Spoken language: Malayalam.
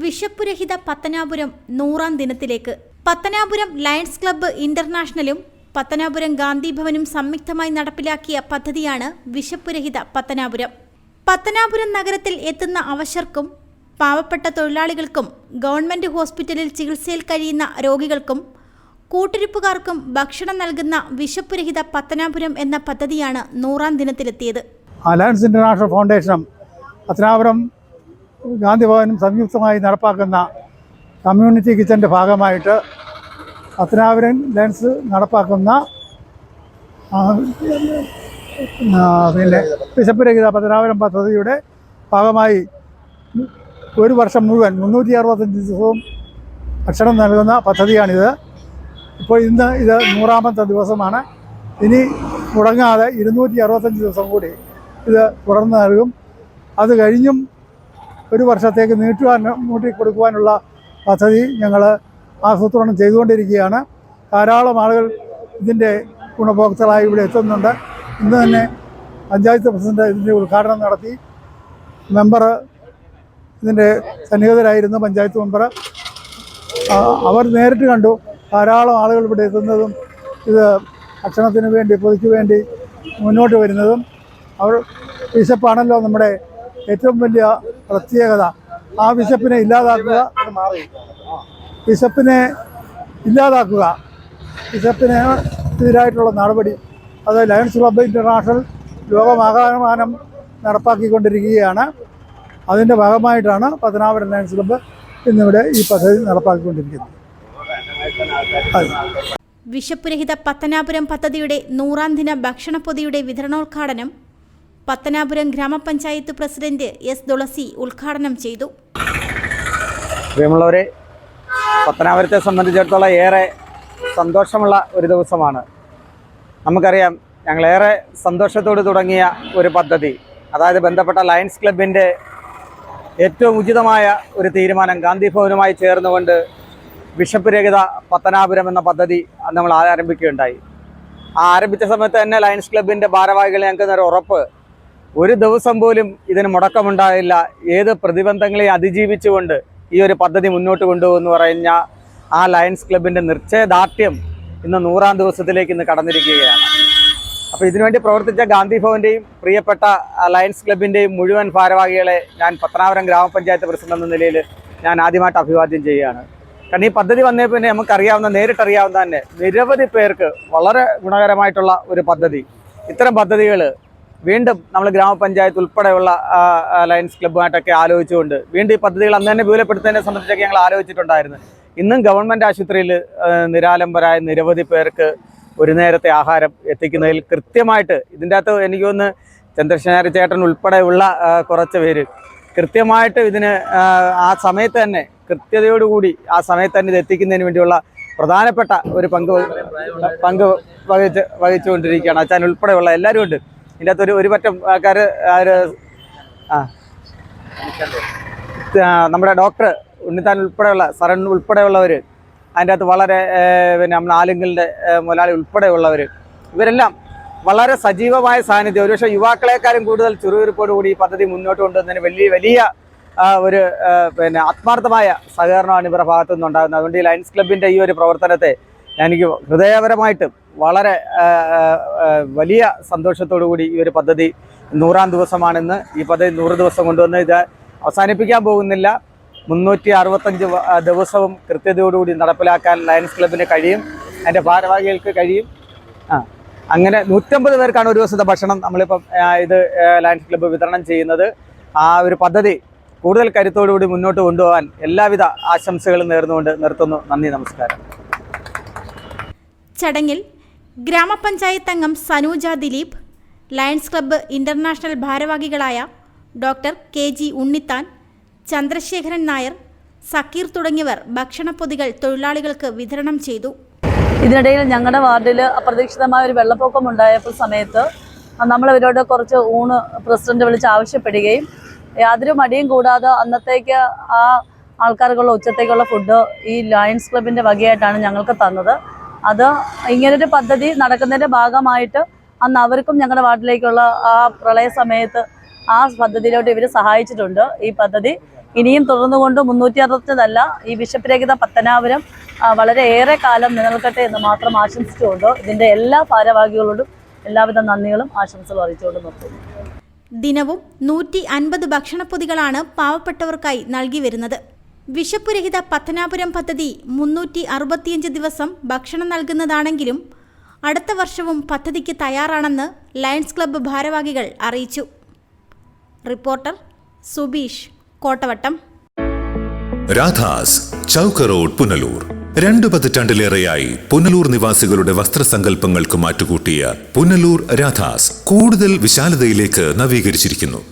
വിശപ്പുരഹിത പത്തനാപുരം നൂറാം ദിനത്തിലേക്ക്. പത്തനാപുരം ലയൺസ് ക്ലബ്ബ് ഇന്റർനാഷണലും പത്തനാപുരം ഗാന്ധിഭവനും സംയുക്തമായി നടപ്പിലാക്കിയ പദ്ധതിയാണ് വിശപ്പുരഹിത പത്തനാപുരം. പത്തനാപുരം നഗരത്തിൽ എത്തുന്ന അവശർക്കും പാവപ്പെട്ട തൊഴിലാളികൾക്കും ഗവൺമെന്റ് ഹോസ്പിറ്റലിൽ ചികിത്സയിൽ കഴിയുന്ന രോഗികൾക്കും കൂട്ടിരിപ്പുകാർക്കും ഭക്ഷണം നൽകുന്ന വിശപ്പുരഹിത പത്തനാപുരം എന്ന പദ്ധതിയാണ് നൂറാം ദിനത്തിലെത്തിയത്. അലയൻസ് ഇന്റർനാഷണൽ ഫൗണ്ടേഷനും പത്തനാപുരം ഗാന്ധി ഭവനും സംയുക്തമായി നടപ്പാക്കുന്ന കമ്മ്യൂണിറ്റി കിച്ചന്റെ ഭാഗമായിട്ട് പത്തനാപുരം ലയൻസ് നടപ്പാക്കുന്ന പിന്നെ വിശപ്പുരഹിത പത്തനാപുരം പദ്ധതിയുടെ ഭാഗമായി ഒരു വർഷം മുഴുവൻ മുന്നൂറ്റി അറുപത്തഞ്ച് ദിവസവും ഭക്ഷണം നൽകുന്ന പദ്ധതിയാണിത്. ഇപ്പോൾ ഇന്ന് ഇത് നൂറാമത്തെ ദിവസമാണ്. ഇനി മുടങ്ങാതെ ഇരുന്നൂറ്റി അറുപത്തഞ്ച് ദിവസം കൂടി ഇത് തുടർന്ന് നൽകും. അത് കഴിഞ്ഞും ഒരു വർഷത്തേക്ക് നീട്ടുവാൻ നീട്ടി കൊടുക്കുവാനുള്ള പദ്ധതി ഞങ്ങൾ ആസൂത്രണം ചെയ്തുകൊണ്ടിരിക്കുകയാണ്. ധാരാളം ആളുകൾ ഇതിന്റെ ഗുണഭോക്താക്കളായി ഇവിടെ എത്തുന്നുണ്ട്. ഇന്ന് തന്നെ പഞ്ചായത്ത് പ്രസിഡന്റ് ഇതിന്റെ ഉദ്ഘാടനം നടത്തി. മെമ്പർ ഇതിന്റെ സന്നിഹിതരായിരുന്നു പഞ്ചായത്ത് മെമ്പർ അവർ നേരിട്ട് കണ്ടു. ധാരാളം ആളുകൾ ഇവിടെ എത്തുന്നതും ഇത് ഭക്ഷണത്തിന് വേണ്ടി പൊതിക്ക് വേണ്ടി മുന്നോട്ട് വരുന്നതും. അവർ വിശപ്പാണല്ലോ നമ്മുടെ ഏറ്റവും വലിയ പ്രത്യേകത. ആ വിശപ്പിനെ ഇല്ലാതാക്കുക. വിശപ്പിനെ ഇല്ലാതാക്കുക. വിശപ്പിന് എതിരായിട്ടുള്ള നടപടി. അത് ലയൺസ് ക്ലബ്ബ് ഇന്റർനാഷണൽ ലോകമാകാമാനം നടപ്പാക്കിക്കൊണ്ടിരിക്കുകയാണ്. അതിന്റെ ഭാഗമായിട്ടാണ് പത്തനാപുരം ലയൺസ് ക്ലബ്ബ് ഇന്നിവിടെ ഈ പദ്ധതി നടപ്പാക്കിക്കൊണ്ടിരിക്കുന്നത്. വിശപ്പുരഹിത പത്തനാപുരം പദ്ധതിയുടെ നൂറാം ദിന ഭക്ഷണപ്പൊതിയുടെ വിതരണോദ്ഘാടനം പത്തനാപുരം ഗ്രാമപഞ്ചായത്ത് പ്രസിഡന്റ് എസ് തുളസി ഉദ്ഘാടനം ചെയ്തു. പ്രിയമുള്ളവരെ പത്തനാപുരത്തെ സംബന്ധിച്ചിടത്തോളം ഏറെ സന്തോഷമുള്ള ഒരു ദിവസമാണ്. നമുക്കറിയാം ഞങ്ങളേറെ സന്തോഷത്തോട് തുടങ്ങിയ ഒരു പദ്ധതി അതായത് ബന്ധപ്പെട്ട ലയൺസ് ക്ലബിന്റെ ഏറ്റവും ഉചിതമായ ഒരു തീരുമാനം ഗാന്ധി ഭവനുമായി ചേർന്നുകൊണ്ട് ബിഷപ്പ് രഹിത പത്തനാപുരം എന്ന പദ്ധതി നമ്മൾ ആരംഭിക്കുകയുണ്ടായി. ആ ആരംഭിച്ച സമയത്ത് തന്നെ ലയൺസ് ക്ലബിന്റെ ഭാരവാഹികൾ ഞങ്ങൾക്ക് ഉറപ്പ് ഒരു ദിവസം പോലും ഇതിന് മുടക്കമുണ്ടായില്ല. ഏത് പ്രതിബന്ധങ്ങളെ അതിജീവിച്ചുകൊണ്ട് ഈ ഒരു പദ്ധതി മുന്നോട്ട് കൊണ്ടുപോകുമെന്ന് പറഞ്ഞ ആ ലയൺസ് ക്ലബിന്റെ നിർച്ചയദാർഢ്യം ഇന്ന് നൂറാം ദിവസത്തിലേക്ക് ഇന്ന് കടന്നിരിക്കുകയാണ്. അപ്പോൾ ഇതിനുവേണ്ടി പ്രവർത്തിച്ച ഗാന്ധി ഭവന്റെയും പ്രിയപ്പെട്ട ലയൺസ് ക്ലബിന്റെയും മുഴുവൻ ഭാരവാഹികളെ ഞാൻ പത്തനാപുരം ഗ്രാമപഞ്ചായത്ത് പ്രസിഡന്റ് എന്ന നിലയിൽ ഞാൻ ആദ്യമായിട്ട് അഭിവാദ്യം ചെയ്യുകയാണ്. കാരണം ഈ പദ്ധതി വന്നേ പിന്നെ നമുക്കറിയാവുന്ന നേരിട്ടറിയാവുന്ന തന്നെ നിരവധി പേർക്ക് വളരെ ഗുണകരമായിട്ടുള്ള ഒരു പദ്ധതി. ഇത്തരം പദ്ധതികൾ വീണ്ടും നമ്മൾ ഗ്രാമപഞ്ചായത്ത് ഉൾപ്പെടെയുള്ള ലയൻസ് ക്ലബ്ബുമായിട്ടൊക്കെ ആലോചിച്ചുകൊണ്ട് വീണ്ടും ഈ പദ്ധതികൾ അന്ന് തന്നെ വിപുലപ്പെടുത്തുന്നതിനെ സംബന്ധിച്ചൊക്കെ ഞങ്ങൾ ആലോചിച്ചിട്ടുണ്ടായിരുന്നു. ഇന്നും ഗവൺമെന്റ് ആശുപത്രിയിൽ നിരാലംബരായ നിരവധി പേർക്ക് ഒരു നേരത്തെ ആഹാരം എത്തിക്കുന്നതിൽ കൃത്യമായിട്ട് ഇതിന്റെ അകത്ത് എനിക്ക് ഒന്ന് ചന്ദ്രശേഖര ചേട്ടൻ ഉൾപ്പെടെയുള്ള കുറച്ച് പേര് കൃത്യമായിട്ട് ഇതിന് ആ സമയത്ത് തന്നെ കൃത്യതയോടുകൂടി ആ സമയത്ത് തന്നെ ഇത് എത്തിക്കുന്നതിന് വേണ്ടിയുള്ള പ്രധാനപ്പെട്ട ഒരു പങ്ക് പങ്ക് വഹിച്ച് വഹിച്ചുകൊണ്ടിരിക്കുകയാണ്. അച്ഛൻ ഉൾപ്പെടെയുള്ള എല്ലാവരും ഉണ്ട് ഇതിന്റെ അകത്ത് ഒരു ഒരു പറ്റം ആൾക്കാർ ആ. ആ, നമ്മുടെ ഡോക്ടർ ഉണ്ണിത്താൻ ഉൾപ്പെടെയുള്ള സരൺ ഉൾപ്പെടെയുള്ളവർ അതിന്റെ അകത്ത് വളരെ പിന്നെ നമ്മുടെ ആലുങ്കലിന്റെ മുതലാളി ഉൾപ്പെടെയുള്ളവർ ഇവരെല്ലാം വളരെ സജീവമായ സാന്നിധ്യം. ഒരുപക്ഷെ യുവാക്കളെക്കാളും കൂടുതൽ ചുറുവിരുപ്പോടുകൂടി ഈ പദ്ധതി മുന്നോട്ട് കൊണ്ടുവന്നതിന് വലിയ വലിയ ഒരു പിന്നെ ആത്മാർത്ഥമായ സഹകരണമാണ് ഇവരുടെ ഭാഗത്തു നിന്നുണ്ടാകുന്നത് അതുകൊണ്ട് ഈ ലയൻസ് ക്ലബിന്റെ ഈ ഒരു പ്രവർത്തനത്തെ എനിക്ക് ഹൃദയപരമായിട്ട് വളരെ വലിയ സന്തോഷത്തോടു കൂടി ഈ ഒരു പദ്ധതി നൂറാം ദിവസമാണെന്ന് ഈ പദ്ധതി നൂറ് ദിവസം കൊണ്ടുവന്ന് ഇത് അവസാനിപ്പിക്കാൻ പോകുന്നില്ല. മുന്നൂറ്റി അറുപത്തഞ്ച് ദിവസവും കൃത്യതയോടുകൂടി നടപ്പിലാക്കാൻ ലയൺസ് ക്ലബിന് കഴിയും. അതിന്റെ ഭാരവാഹികൾക്ക് കഴിയും. ആ അങ്ങനെ നൂറ്റമ്പത് പേർക്കാണ് ഒരു ദിവസത്തെ ഭക്ഷണം നമ്മളിപ്പം ഇത് ലയൻസ് ക്ലബ്ബ് വിതരണം ചെയ്യുന്നത്. ആ ഒരു പദ്ധതി കൂടുതൽ കരുത്തോടുകൂടി മുന്നോട്ട് കൊണ്ടുപോകാൻ എല്ലാവിധ ആശംസകളും നേർന്നുകൊണ്ട് നിർത്തുന്നു. നന്ദി നമസ്കാരം. ചടങ്ങിൽ ഗ്രാമപഞ്ചായത്ത് അംഗം Sanuja Dileep Lions club international ഭാരവാഹികളായ doctor K G Unnithan Chandrasekharan Nair Zakir തുടങ്ങിയവർ ഭക്ഷണപ്പൊതികൾ തൊഴിലാളികൾക്ക് വിതരണം ചെയ്തു. ഇതിനിടയിൽ ഞങ്ങളുടെ വാർഡിൽ അപ്രതീക്ഷിതമായ ഒരു വെള്ളപ്പൊക്കം ഉണ്ടായപ്പോൾ സമയത്ത് നമ്മൾ ഇവരോട് കുറച്ച് ഊണ് പ്രസിഡന്റ് വിളിച്ച് ആവശ്യപ്പെടുകയും യാതൊരു മടിയും കൂടാതെ അന്നത്തേക്ക് ആ ആൾക്കാർക്കുള്ള ഉച്ചത്തേക്കുള്ള ഫുഡ് ഈ ലയൺസ് ക്ലബിന്റെ വകയായിട്ടാണ് ഞങ്ങൾക്ക് തന്നത്. അത് ഇങ്ങനൊരു പദ്ധതി നടക്കുന്നതിന്റെ ഭാഗമായിട്ട് അന്ന് അവർക്കും ഞങ്ങളുടെ വാർഡിലേക്കുള്ള ആ പ്രളയ സമയത്ത് ആ പദ്ധതിയിലോട്ട് ഇവർ സഹായിച്ചിട്ടുണ്ട്. ഈ പദ്ധതി ഇനിയും തുടർന്നുകൊണ്ട് മുന്നൂറ്റി അറുപത്തല്ല ഈ ബിഷപ്പ് രഹിത പത്തനാപുരം വളരെ ഏറെ കാലം നിലനിൽക്കട്ടെ എന്ന് മാത്രം ആശംസിച്ചുകൊണ്ട് ഇതിന്റെ എല്ലാ ഭാരവാഹികളോടും എല്ലാവിധ നന്ദികളും ആശംസകളും അറിയിച്ചുകൊണ്ട് നിർത്തുന്നു. ദിനവും നൂറ്റി അൻപത് ഭക്ഷണപ്പൊതികളാണ് പാവപ്പെട്ടവർക്കായി നൽകി വരുന്നത്. വിശപ്പുരഹിത പത്തനാപുരം പദ്ധതി മുന്നൂറ്റി അറുപത്തിയഞ്ച് ദിവസം ഭക്ഷണം നൽകുന്നതാണെങ്കിലും അടുത്ത വർഷവും പദ്ധതിക്ക് തയ്യാറാണെന്ന് ലയൺസ് ക്ലബ്ബ് ഭാരവാഹികൾ അറിയിച്ചു. റിപ്പോർട്ടർ സുബീഷ് കോട്ടവട്ടം. രാധാസ് ചൗക്ക് റോഡ് പുനലൂർ. രണ്ടു പതിറ്റാണ്ടിലേറെയായി പുനലൂർ നിവാസികളുടെ വസ്ത്രസങ്കല്പങ്ങൾക്ക് മാറ്റുകൂട്ടിയ പുനലൂർ രാധാസ് കൂടുതൽ വിശാലതയിലേക്ക് നവീകരിച്ചിരിക്കുന്നു.